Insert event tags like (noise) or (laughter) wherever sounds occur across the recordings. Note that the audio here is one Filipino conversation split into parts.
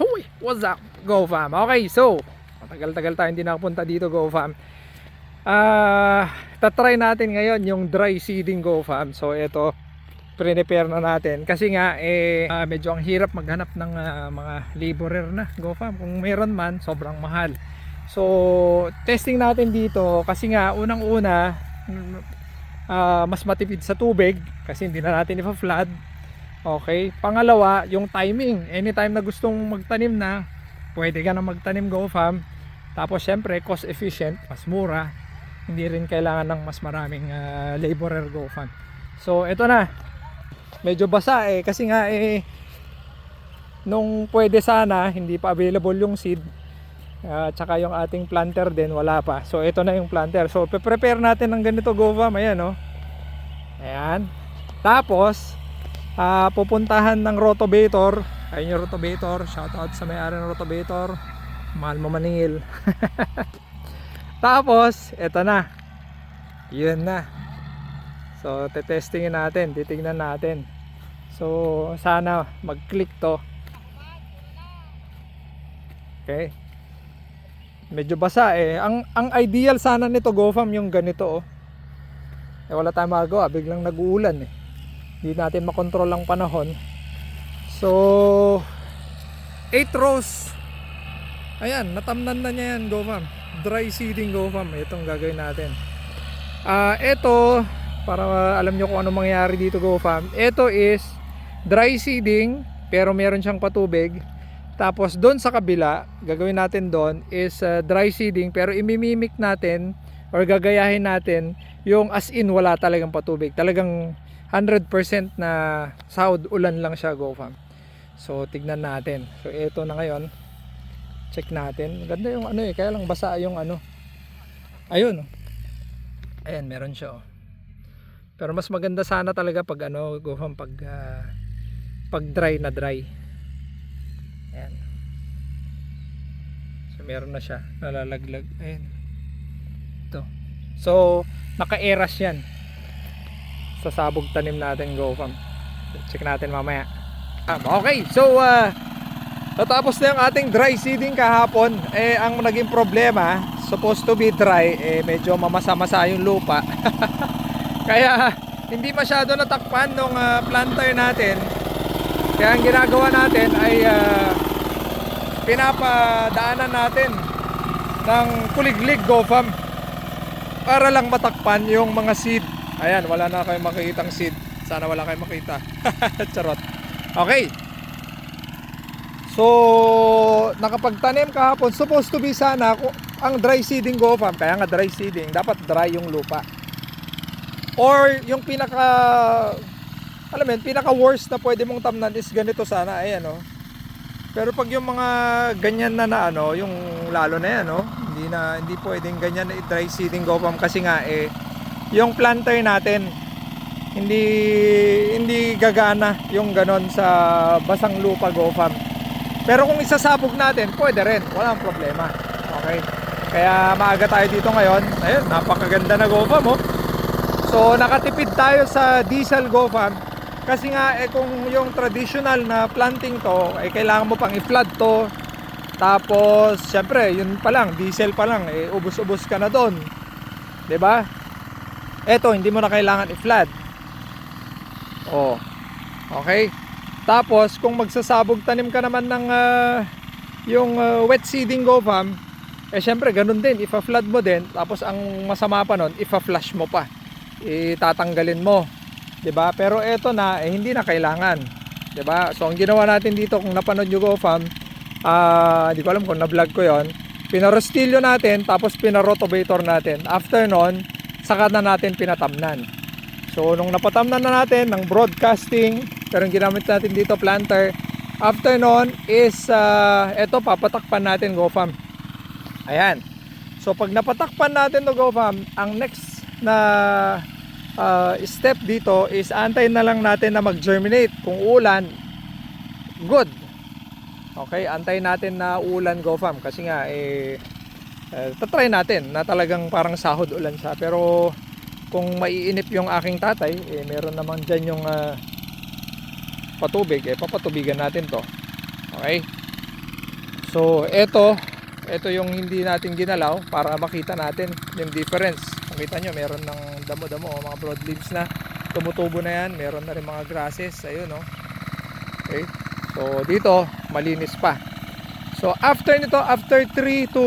Huy! What's up? Go fam. Okay, so matagal-tagal tayo hindi nakapunta dito Go fam. Ah, tatry natin ngayon yung dry seeding Go fam. So ito, prepare na natin kasi nga eh ah, medyo ang hirap maghanap ng ah, mga laborer na Go fam. Kung meron man, sobrang mahal. So, testing natin dito kasi nga unang-una ah, mas matipid sa tubig kasi hindi na natin ipa-flood. Okay. Pangalawa, yung timing. Anytime na gustong magtanim na, pwede ka na magtanim go farm. Tapos syempre, cost efficient, mas mura. Hindi rin kailangan ng mas maraming ah, laborer go farm. So, ito na. Medyo basa eh kasi nga eh nung pwede sana, hindi pa available yung seed. At saka yung ating planter din wala pa. So ito na yung planter. So prepare natin ng ganito go farm. Ayan oh. Ayan. Tapos ah pupuntahan ng rotovator. Ayun yung rotovator. Shout out sa may-ari ng rotovator. Mahal mo maningil. (laughs) Tapos, eto na. Yun na. So, tetestingin natin. Titingnan natin. So, sana mag-click to. Okay. Medyo basa eh. Ang, ang ideal sana nito, GoFam, yung ganito oh. Eh, wala tayong magawa. Biglang nag-uulan eh hindi natin makontrol ang panahon. So 8 rows. Ayan natamnan na niya yan go fam dry seeding go fam itong gagawin natin. Ah ito para alam nyo kung ano mangyayari dito go fam ito is dry seeding pero meron siyang patubig. Tapos doon sa kabila gagawin natin doon is ah, dry seeding pero imimimik natin or gagayahin natin yung as in wala talagang patubig. Talagang 100% na sahod ulan lang siya go fam. So tignan natin. So ito na ngayon. Check natin. Ganda yung ano eh, kaya lang basa yung ano. Ayun. Ayan, meron siya oh. Pero mas maganda sana talaga pag ano, go fam pag ah, pag dry na dry. Ayan. So meron na siya, nalalaglag. Ayan. Ito. So naka-eras yan sa sabog tanim natin go fam. Check natin mamaya. Ah, okay so uh, natapos na yung ating dry seeding kahapon. Eh ang naging problema supposed to be dry eh medyo mamasa-masa yung lupa. (laughs) Kaya hindi masyado natakpan nung uh, planter natin. Kaya ang ginagawa natin ay uh, pinapadaanan natin ng kuliglig go fam para lang matakpan yung mga seed Ayan, wala na kayong makikitang seed. Sana wala kayong makita. (laughs) Charot. Okay. So, nakapagtanim kahapon, supposed to be sana ang dry seeding go farm. Kaya nga dry seeding, dapat dry yung lupa. Or yung pinaka alam mo pinaka worst na pwede mong tamnan is ganito sana, ayan oh. Pero pag yung mga ganyan na na ano, yung lalo na yan, oh, hindi na hindi pwedeng ganyan na i-dry seeding go farm kasi nga eh yung planter natin hindi hindi gagana yung ganon sa basang lupa go farm. Pero kung isasabog natin, pwede rin, walang problema. Okay? Kaya maaga tayo dito ngayon. Ayun, napakaganda na go farm, oh. So, nakatipid tayo sa diesel go farm. Kasi nga, eh, kung yung traditional na planting to, eh, kailangan mo pang i-flood to. Tapos, syempre, yun pa lang, diesel pa lang, eh, ubos-ubos ka na doon. 'Di ba? Eto, hindi mo na kailangan i-flood. Oh. Okay? Tapos, kung magsasabog tanim ka naman ng ah, yung ah, wet seeding go farm, eh syempre ganun din, ifa-flood mo din, tapos ang masama pa nun, ifa-flush mo pa. Itatanggalin mo. 'Di ba? Pero eto na, eh, hindi na kailangan. 'Di ba? So ang ginawa natin dito kung napanood nyo go farm, ah, hindi ko alam kung na-vlog ko 'yon. Pinarostilyo natin, tapos pinarotovator natin. After nun, saka na natin pinatamnan. So nung napatamnan na natin ng broadcasting, pero yung ginamit natin dito planter, after nun is uh, eto papatakpan natin GoFam. Ayan. So pag napatakpan natin to GoFam, ang next na uh, step dito is antayin na lang natin na mag-germinate. Kung ulan, good. Okay, antayin natin na ulan GoFam kasi nga eh Uh, tatry natin na talagang parang sahod ulan siya pero kung maiinip yung aking tatay eh meron naman dyan yung ah, patubig eh papatubigan natin to okay So, ito, ito yung hindi natin ginalaw para makita natin yung difference. Makita nyo, meron ng damo-damo, oh, mga broadleaves na tumutubo na yan. Meron na rin mga grasses. Ayun, oh. Okay. So, dito, malinis pa. So, after nito, after 3 to,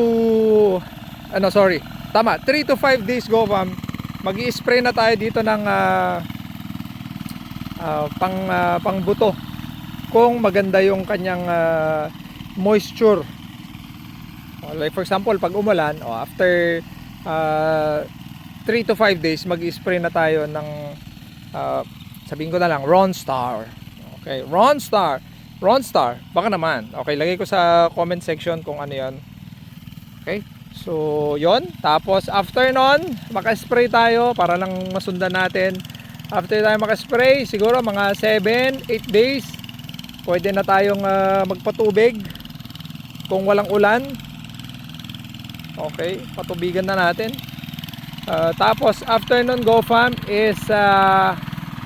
ano, sorry, tama, 3 to 5 days go fam, mag spray na tayo dito ng ah, ah, pang, ah, pang buto kung maganda yung kanyang ah, moisture. Oh, Like for example, pag umulan, oh, after 3 to 5 days, mag-spray na tayo ng ah, sabihin ko na lang, Ron Star. Okay, Ron Star. Ron Star, baka naman. Okay, lagay ko sa comment section kung ano 'yon. Okay? So, 'yon. Tapos after nun, maka-spray tayo para lang masundan natin. After tayo maka-spray, siguro mga 7, 8 days, pwede na tayong ah, magpatubig kung walang ulan. Okay, patubigan na natin. Ah, tapos after nun go farm is ah,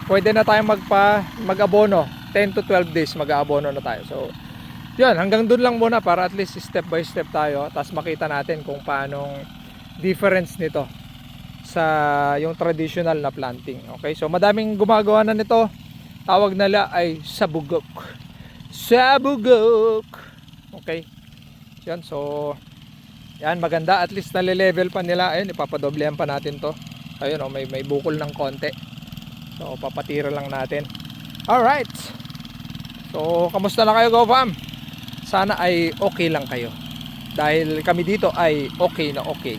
pwede na tayong magpa mag-abono. 10 to 12 days mag-aabono na tayo. So, yun, hanggang dun lang muna para at least step by step tayo. Tapos makita natin kung paanong difference nito sa yung traditional na planting. Okay, so madaming gumagawa na nito. Tawag nila ay sabugok. Sabugok. Okay. Yan, so yan maganda at least nale-level pa nila. Ayun, ipapadoblehan pa natin 'to. Ayun, oh, may may bukol ng konti. So papatira lang natin. Alright. So, kamusta na kayo, GoFam? Sana ay okay lang kayo. Dahil kami dito ay okay na okay.